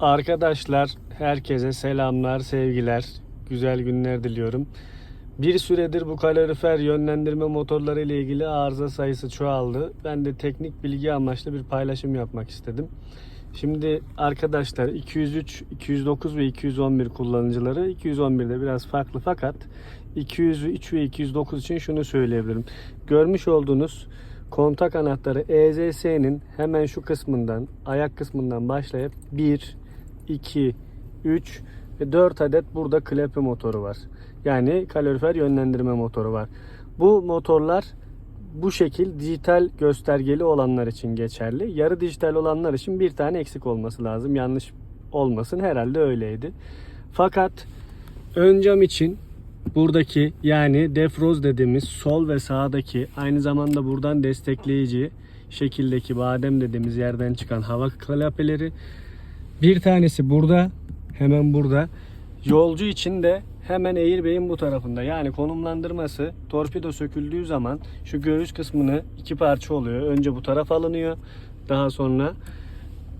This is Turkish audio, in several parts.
Arkadaşlar herkese selamlar, sevgiler, güzel günler diliyorum. Bir süredir bu kalorifer yönlendirme motorları ile ilgili arıza sayısı çoğaldı. Ben de teknik bilgi amaçlı bir paylaşım yapmak istedim. Şimdi arkadaşlar 203, 209 ve 211 kullanıcıları 211'de biraz farklı fakat 203 ve 209 için şunu söyleyebilirim. Görmüş olduğunuz kontak anahtarı EZS'nin hemen şu kısmından, ayak kısmından başlayıp 1, 2, 3 ve 4 adet burada klepi motoru var. Yani kalorifer yönlendirme motoru var. Bu motorlar bu şekil dijital göstergeli olanlar için geçerli. Yarı dijital olanlar için bir tane eksik olması lazım. Yanlış olmasın herhalde öyleydi. Fakat ön cam için buradaki yani defroz dediğimiz sol ve sağdaki aynı zamanda buradan destekleyici şekildeki badem dediğimiz yerden çıkan hava klapeleri bir tanesi burada hemen burada yolcu için de hemen airbag'in bu tarafında yani konumlandırması torpido söküldüğü zaman şu göğüs kısmını iki parça oluyor. Önce bu taraf alınıyor daha sonra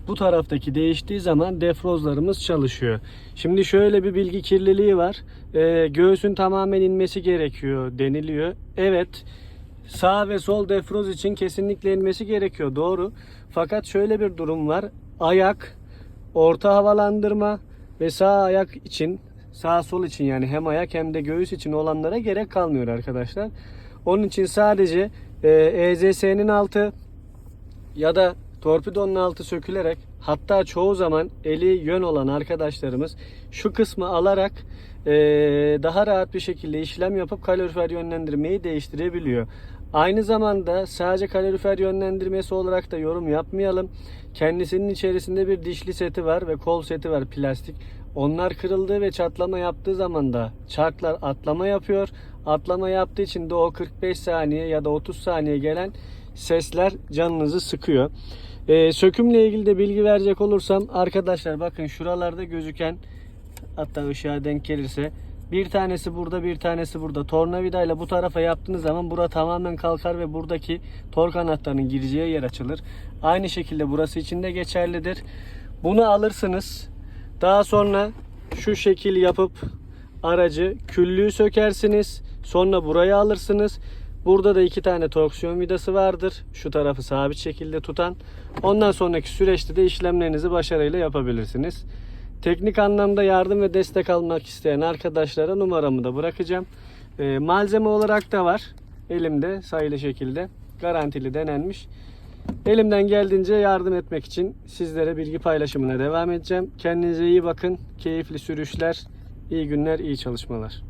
bu taraftaki değiştiği zaman defrozlarımız çalışıyor. Şimdi şöyle bir bilgi kirliliği var. Ee, göğsün tamamen inmesi gerekiyor deniliyor. Evet sağ ve sol defroz için kesinlikle inmesi gerekiyor doğru. Fakat şöyle bir durum var. Ayak, orta havalandırma ve sağ ayak için sağ sol için yani hem ayak hem de göğüs için olanlara gerek kalmıyor arkadaşlar. Onun için sadece e, EZS'nin altı ya da torpidonun altı sökülerek hatta çoğu zaman eli yön olan arkadaşlarımız şu kısmı alarak e, daha rahat bir şekilde işlem yapıp kalorifer yönlendirmeyi değiştirebiliyor. Aynı zamanda sadece kalorifer yönlendirmesi olarak da yorum yapmayalım. Kendisinin içerisinde bir dişli seti var ve kol seti var plastik. Onlar kırıldığı ve çatlama yaptığı zaman da çarklar atlama yapıyor. Atlama yaptığı için de o 45 saniye ya da 30 saniye gelen sesler canınızı sıkıyor. Ee, sökümle ilgili de bilgi verecek olursam arkadaşlar bakın şuralarda gözüken hatta ışığa denk gelirse bir tanesi burada bir tanesi burada. Tornavidayla bu tarafa yaptığınız zaman bura tamamen kalkar ve buradaki tork anahtarının gireceği yer açılır. Aynı şekilde burası için de geçerlidir. Bunu alırsınız. Daha sonra şu şekil yapıp aracı küllüğü sökersiniz. Sonra burayı alırsınız. Burada da iki tane torksiyon vidası vardır. Şu tarafı sabit şekilde tutan. Ondan sonraki süreçte de işlemlerinizi başarıyla yapabilirsiniz. Teknik anlamda yardım ve destek almak isteyen arkadaşlara numaramı da bırakacağım. Ee, malzeme olarak da var. Elimde sayılı şekilde. Garantili denenmiş. Elimden geldiğince yardım etmek için sizlere bilgi paylaşımına devam edeceğim. Kendinize iyi bakın. Keyifli sürüşler, iyi günler, iyi çalışmalar.